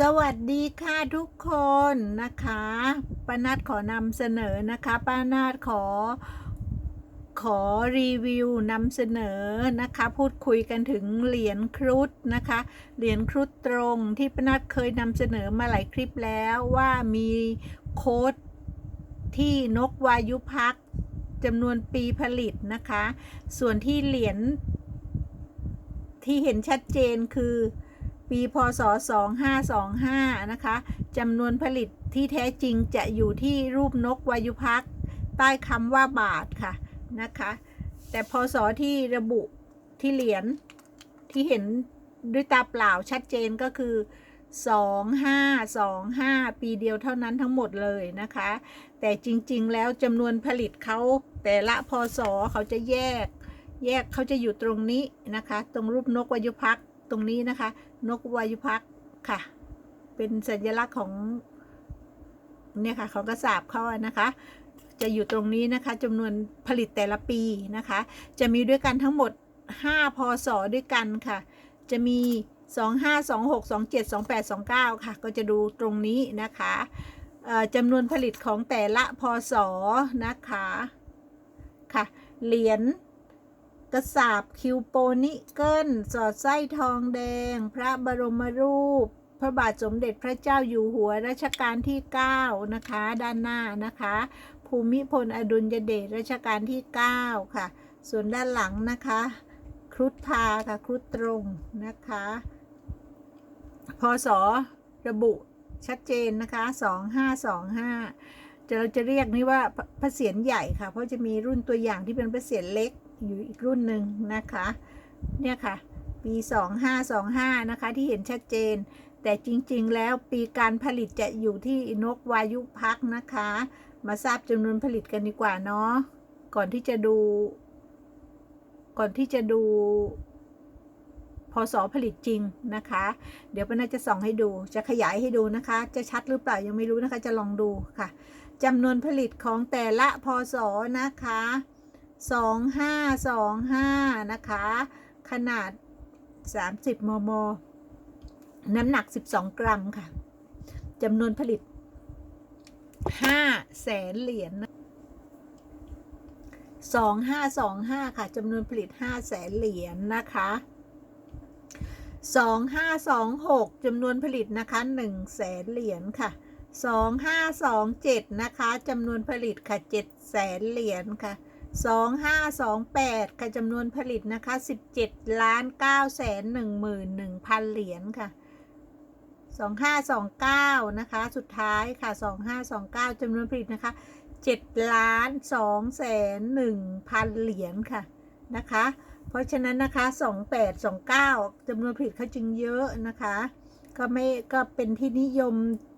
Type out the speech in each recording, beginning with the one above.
สวัสดีค่ะทุกคนนะคะป้านาดขอนำเสนอนะคะป้านาดขอ ขอรีวิวนำเสนอนะคะ พูดคุยกันถึงเหรียญครุฑนะคะ เหรียญครุฑตรงที่ป้านาดเคยนำเสนอมาหลายคลิปแล้วว่ามีโค้ดที่นกวายุพักจำนวนปีผลิตนะคะ ส่วนที่เหรียญที่เห็นชัดเจนคือ ปีพศ 2525 นะคะจำนวนผลิตที่แท้จริงจะอยู่ที่รูปนกวายุพักใต้คำว่าบาทค่ะนะคะ แต่พศที่ระบุที่เหรียญที่เห็นด้วยตาเปล่าชัดเจนก็คือ 2525 ปีเดียวเท่านั้นทั้งหมดเลยนะคะ แต่จริงๆ แล้วจำนวนผลิตเขาแต่ละพศเขาจะแยก แยกเขาจะอยู่ตรงนี้นะคะ ตรงรูปนกวายุพักษ ตรงนี้นะคะ นกวายุพักค่ะ เป็นสัญลักษณ์ของเนี่ยค่ะของกระสาบเขาอะนะคะ จะอยู่ตรงนี้นะคะจำนวนผลิตแต่ละปีนะคะ จะมีด้วยกันทั้งหมด 5 พศด้วยกันค่ะ จะมี 25 26 27 28 29 ค่ะ ก็จะดูตรงนี้นะคะจำนวนผลิตของแต่ละพศนะคะ ค่ะ เหรียญ กระสาบคิวโปนิเกิลสอดไส้ทองแดง พระบรมรูป พระบาทสมเด็จพระเจ้าอยู่หัวรัชกาลที่ 9 นะคะ ด้านหน้านะคะ ภูมิพลอดุลยเดชรัชกาลที่ 9 ค่ะ ส่วนด้านหลังนะคะ ครุฑพาค่ะ ครุฑตรงนะคะ พศระบุชัดเจนนะคะ 2525จะเราจะเรียกนี่ว่าพระเศียรใหญ่ค่ะ เพราะจะมีรุ่นตัวอย่างที่เป็นพระเศียรเล็ก อยู่อีกรุ่นหนึ่งนะคะ เนี่ยค่ะ ปี 2525 นะคะ ที่เห็นชัดเจน แต่จริงๆ แล้วปีการผลิตจะอยู่ที่นกวายุพักนะคะ มาทราบจำนวนผลิตกันดีกว่าเนาะ ก่อนที่จะดู ก่อนที่จะดูพศผลิตจริงนะคะ เดี๋ยวป้าน่าจะส่องให้ดู จะขยายให้ดูนะคะ จะชัดหรือเปล่ายังไม่รู้นะคะ จะลองดูค่ะจำนวนผลิตของแต่ละพศนะคะ 2525 นะคะ ขนาด 30 มม น้ำหนัก 12 กรัมค่ะจำนวนผลิต 5 แสนเหรียญ2525 ค่ะจำนวนผลิต 5 แสนเหรียญนะคะ2526จำนวนผลิตนะคะ1แสนเหรียญค่ะ 2527 นะคะจำนวนผลิตค่ะ7แสนเหรียญค่ะ 2528 ค่ะจำนวนผลิตนะคะ 17ล้าน9แสน1หมื่น1พันเหรียญค่ะ 2529 นะคะ สุดท้ายค่ะ 2529จำนวนผลิตนะคะ7ล้าน2แสน1พันเหรียญค่ะนะคะ เพราะฉะนั้นนะคะ 28 29จำนวนผลิตเขาจึงเยอะนะคะ ก็ไม่ก็เป็นที่นิยม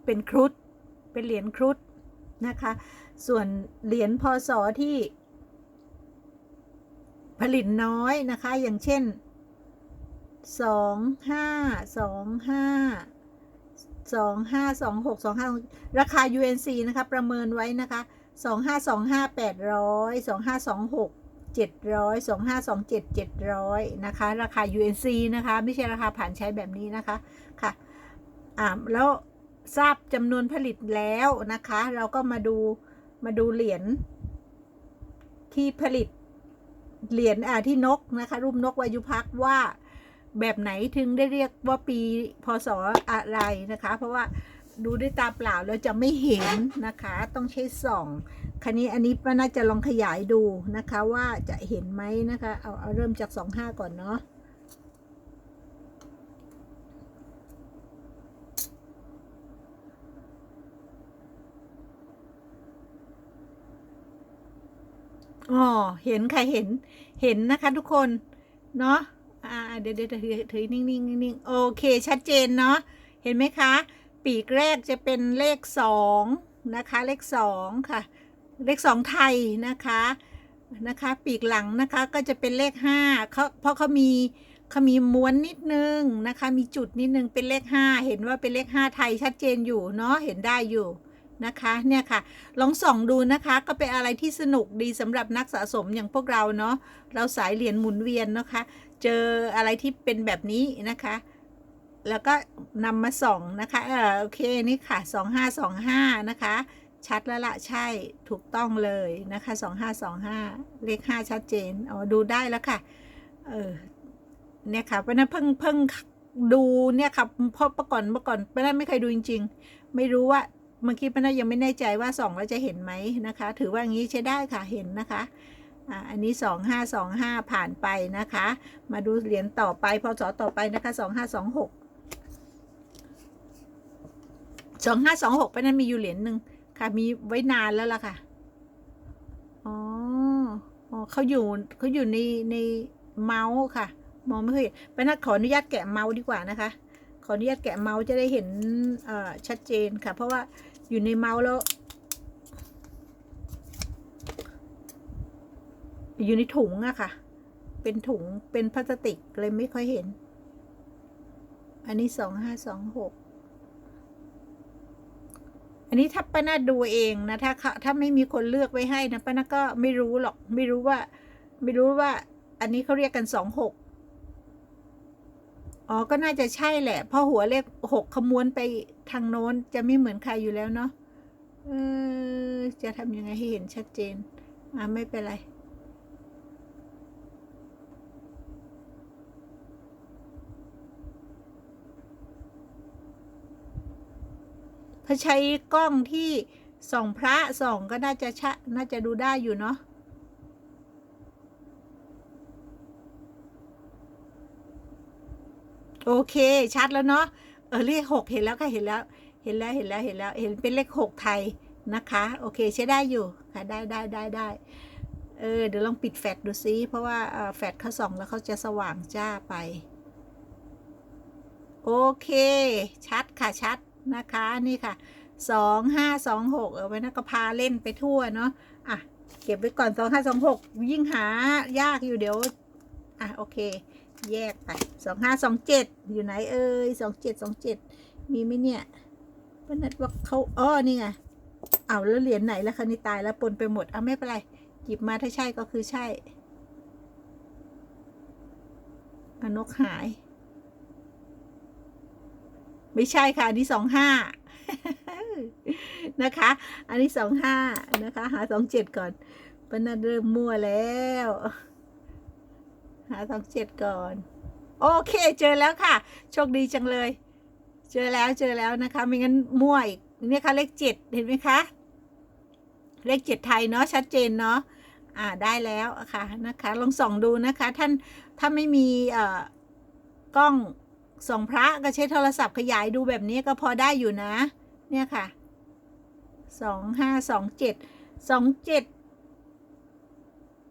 เป็นครุฑเป็นเหรียญครุฑนะคะ ส่วนเหรียญพศที่ ผลิตน้อยนะคะ อย่างเช่นสองห้าสองห้าสองห้าสองหกสองห้าราคา UNC นะคะ ประเมินไว้นะคะสองห้าสองห้าแปดร้อยสองห้าสองหกเจ็ดร้อยสองห้าสองเจ็ดเจ็ดร้อยนะคะ ราคา UNC นะคะ ไม่ใช่ราคาผ่านใช้แบบนี้นะคะ ค่ะ อ่า แล้วทราบจำนวนผลิตแล้วนะคะ เราก็มาดู มาดูเหรียญที่ผลิต เหรียญอ่าที่นกนะคะ รูปนกวายุพักว่าแบบไหนถึงได้เรียกว่าปีพศอะไรนะคะ เพราะว่าดูด้วยตาเปล่าแล้วจะไม่เห็นนะคะ ต้องใช้ส่องคันนี้อันนี้ป้าน่าจะลองขยายดูนะคะว่าจะเห็นไหมนะคะ เอาเอาเริ่มจากสองห้าก่อนเนาะ อ๋อเห็นค่ะเห็นเห็นนะคะทุกคนเนาะอ่าเดี๋ยวเดี๋ยวถือถือนิ่งนิ่งโอเคชัดเจนเนาะเห็นไหมคะ ปีกแรกจะเป็นเลขสองนะคะเลขสองค่ะ เลขสองไทยนะคะนะคะ ปีกหลังนะคะก็จะเป็นเลขห้าเขาเพราะเขามีเขามีม้วนนิดนึงนะคะ มีจุดนิดนึงเป็นเลขห้าเห็นว่าเป็นเลขห้าไทยชัดเจนอยู่เนาะเห็นได้อยู่ นะคะเนี่ยค่ะ ลองส่องดูนะคะก็เป็นอะไรที่สนุกดีสำหรับนักสะสมอย่างพวกเราเนาะเราสายเหรียญหมุนเวียนนะคะ เจออะไรที่เป็นแบบนี้นะคะ แล้วก็นำมาส่องนะคะเออโอเคนี่ค่ะสองห้าสองห้านะคะ ชัดแล้วละใช่ถูกต้องเลยนะคะสองห้าสองห้าเลขห้าชัดเจนอ๋อดูได้แล้วค่ะเออเนี่ยค่ะเพราะนั้นเพิ่งเพิ่งดูเนี่ยค่ะเพราะเมื่อก่อนเมื่อก่อนป้านั้นไม่เคยดูจริง ๆ ไม่รู้ว่า เมื่อกี้ป้านั้นยังไม่แน่ใจว่าส่องแล้วจะเห็นไหมนะคะ ถือว่างี้ใช้ได้ค่ะเห็นนะคะอันนี้สองห้าสองห้าผ่านไปนะคะ มาดูเหรียญต่อไปพศต่อไปนะคะสองห้าสองหกสองห้าสองหกป้านั้นมีอยู่เหรียญหนึ่งค่ะมีไว้นานแล้วล่ะค่ะอ๋ออเขาอยู่เขาอยู่ในในเมาส์ค่ะ มองไม่ค่อยเห็นไปนัดขออนุญาตแกะเมาส์ดีกว่านะคะ ขออนุญาตแกะเมาส์จะได้เห็นชัดเจนค่ะ เพราะว่า อยู่ในเมาส์แล้ว อยู่ในถุงอะค่ะ เป็นถุงเป็นพลาสติกเลยไม่ค่อยเห็น อันนี้สองห้าสองหกอันนี้ถ้าป้านาดูเองนะถ้าเขาถ้าไม่มีคนเลือกไว้ให้นะป้านาก็ไม่รู้หรอก ไม่รู้ว่า ไม่รู้ว่า อันนี้เขาเรียกกันสองหก อ๋อ ก็น่าจะใช่แหละ เพราะหัวเลขหกขมวนไปทางโน้นจะไม่เหมือนใครอยู่แล้วเนาะเออจะทำยังไงให้เห็นชัดเจน อ่าไม่เป็นไรถ้าใช้กล้องที่ส่องพระส่องก็น่าจะชะน่าจะดูได้อยู่เนาะ โอเค ชัดแล้วเนาะเออเลขหกเห็นแล้วค่ะเห็นแล้ว เห็นแล้วเห็นแล้วเห็นแล้ว เห็นเป็นเลขหกไทยนะคะ โอเคใช้ได้อยู่ค่ะได้ได้ได้ได้เออเดี๋ยวลองปิดแฟลชดูซิเพราะว่าแฟลชเขาส่องแล้วเขาจะสว่างจ้าไป โอเค ชัดค่ะชัดนะคะนี่ค่ะสองห้าสองหกเอาไว้นะก็พาเล่นไปทั่วเนาะอะเก็บไว้ก่อนสองห้าสองหกยิ่งหายากอยู่เดี๋ยว อะโอเค แยกไปสองห้าสองเจ็ดอยู่ไหนเอ่ยสองเจ็ดสองเจ็ดมีไหมเนี่ยป้านัดว่าเขาอ้อนี่ไงเอาแล้วเหรียญไหนแล้วคะนี่ตายแล้วปนไปหมดเอาไม่เป็นไรหยิบมาถ้าใช่ก็คือใช่อนกหาย ไม่ใช่ค่ะ อันนี้สองห้านะคะ อันนี้สองห้านะคะ หาสองเจ็ดก่อนปนัดเริ่มมั่วแล้ว หาสองเจ็ดก่อน โอเคเจอแล้วค่ะ โชคดีจังเลย เจอแล้วเจอแล้วนะคะ ไม่งั้นมั่วอีกเนี่ยค่ะเลขเจ็ดเห็นไหมคะ เลขเจ็ดไทยเนาะชัดเจนเนาะอ่าได้แล้วค่ะนะคะ ลองส่องดูนะคะ ท่านถ้าไม่มีเอ่อกล้องส่องพระก็ใช้โทรศัพท์ขยายดูแบบนี้ก็พอได้อยู่นะ เนี่ยค่ะสองห้าสองเจ็ดสองเจ็ด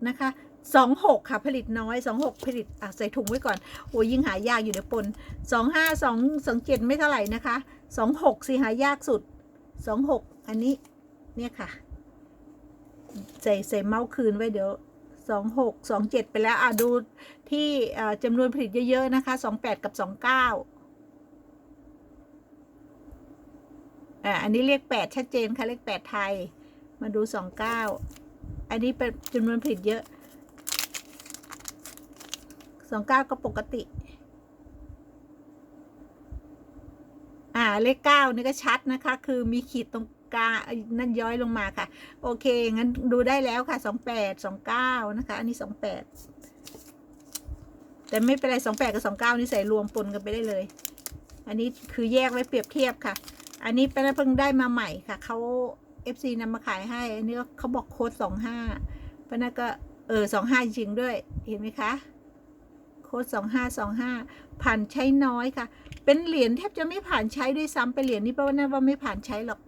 นะคะ สองหกค่ะ ผลิตน้อยสองหกผลิตอะใส่ถุงไว้ก่อนโอ้ยยิ่งหายากอยู่เดี๋ยวปนสองห้าสองสองเจ็ดไม่เท่าไหร่นะคะสองหกสิหายากสุดสองหกอันนี้เนี่ยค่ะ ใส่ใส่เมาส์คืนไว้เดี๋ยวสองหกสองเจ็ดไปแล้วอะดูที่จำนวนผลิตเยอะ ๆ นะคะสองแปดกับสองเก้าอ่าอันนี้เลขแปดชัดเจนค่ะเลขแปดไทย มาดูสองเก้าอันนี้เป็นจำนวนผลิตเยอะ สองเก้าก็ปกติ อ่าเลขเก้านี่ก็ชัดนะคะ คือมีขีดตรงกลางนั่นย้อยลงมาค่ะ โอเค งั้นดูได้แล้วค่ะสองแปดสองเก้านะคะ อันนี้สองแปดแต่ไม่เป็นไรสองแปดกับสองเก้านี่ใส่รวมปนกันไปได้เลย อันนี้คือแยกไว้เปรียบเทียบค่ะ อันนี้เป็นเพิ่งได้มาใหม่ค่ะเขา FC นำมาขายให้ อันนี้เขาบอกโค้ดสองห้าเพราะนั่นก็เออสองห้าจริงด้วย เห็นไหมคะ ค้ดสองห้าสองห้าผ่านใช้น้อยค่ะ เป็นเหรียญแทบจะไม่ผ่านใช้ด้วยซ้ำเป็นเหรียญนี้เพราะว่านั่นว่าไม่ผ่านใช้หรอก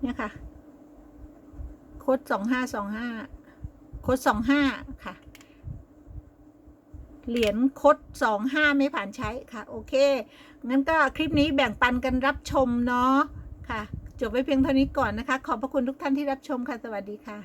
เนี่ยค่ะ โค้ดสองห้าสองห้าโค้ดสองห้าค่ะ เหรียญโคดสองห้าไม่ผ่านใช้ค่ะ โอเค งั้นก็คลิปนี้แบ่งปันกันรับชมเนาะ ค่ะจบไว้เพียงเท่านี้ก่อนนะคะ ขอบพระคุณทุกท่านที่รับชมค่ะ สวัสดีค่ะ